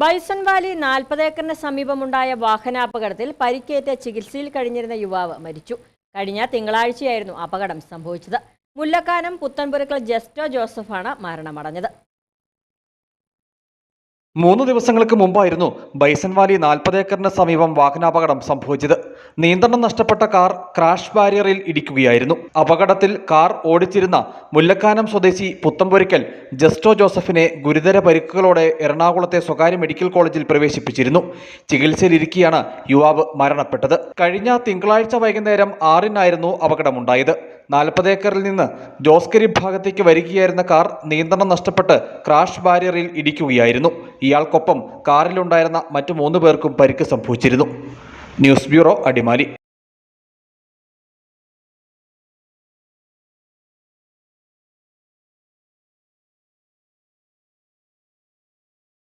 Bison Valley നാൽപ്പത് ഏക്കറിന് സമീപമുണ്ടായ വാഹനാപകടത്തിൽ പരിക്കേറ്റ ചികിത്സയിൽ കഴിഞ്ഞിരുന്ന യുവാവ് മരിച്ചു. കഴിഞ്ഞ തിങ്കളാഴ്ചയായിരുന്നു അപകടം സംഭവിച്ചത്. മുല്ലക്കാനം പുത്തൻപുരക്കൽ ജസ്റ്റോ ജോസഫാണ് മരണമടഞ്ഞത്. മൂന്ന് ദിവസങ്ങൾക്ക് മുമ്പായിരുന്നു ബൈസൻവാലി നാൽപ്പത് ഏക്കറിന് സമീപം വാഹനാപകടം സംഭവിച്ചത്. നിയന്ത്രണം നഷ്ടപ്പെട്ട കാർ ക്രാഷ് ബാരിയറിൽ ഇടിക്കുകയായിരുന്നു. അപകടത്തിൽ കാർ ഓടിച്ചിരുന്ന മുല്ലക്കാനം സ്വദേശി പുത്തമ്പൊരിക്കൽ ജസ്റ്റോ ജോസഫിനെ ഗുരുതര പരിക്കുകളോടെ എറണാകുളത്തെ സ്വകാര്യ മെഡിക്കൽ കോളേജിൽ പ്രവേശിപ്പിച്ചിരുന്നു. ചികിത്സയിലിരിക്കെയാണ് യുവാവ് മരണപ്പെട്ടത്. കഴിഞ്ഞ തിങ്കളാഴ്ച വൈകുന്നേരം ആറിനായിരുന്നു അപകടമുണ്ടായത്. നാൽപ്പത് ഏക്കറിൽ നിന്ന് ജോസ്കരി ഭാഗത്തേക്ക് വരികയായിരുന്ന കാർ നിയന്ത്രണം നഷ്ടപ്പെട്ട് ക്രാഷ് ബാരിയറിൽ ഇടിക്കുകയായിരുന്നു. ഇയാൾക്കൊപ്പം കാറിലുണ്ടായിരുന്ന മറ്റു മൂന്ന് പേർക്കും പരിക്ക് സംഭവിച്ചിരുന്നു. News bureau Adimali.